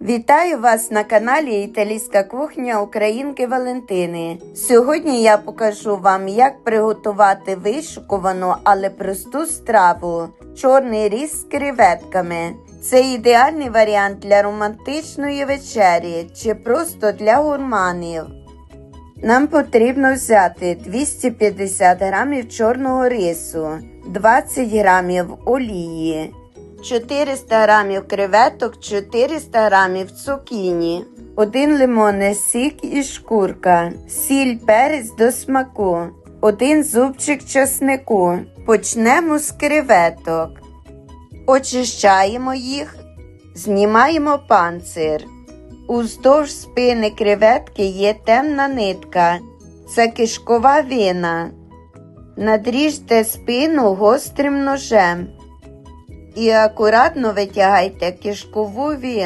Вітаю вас на каналі Італійська кухня Українки Валентини. Сьогодні я покажу вам, як приготувати вишукувану, але просту страву чорний різ з креветками. Це ідеальний варіант для романтичної вечері чи просто для гурманів. Нам потрібно взяти 250 грамів чорного рису, 20 грамів олії, 400 грамів креветок, 400 грамів цукіні, 1 лимонний сік і шкурка, сіль перець до смаку, 1 зубчик чеснику. Почнемо з креветок. Очищаємо їх, знімаємо панцир. Уздовж спини креветки є темна нитка. Це кишкова вина. Надріжте спину гострим ножем і акуратно витягайте кишкову вину.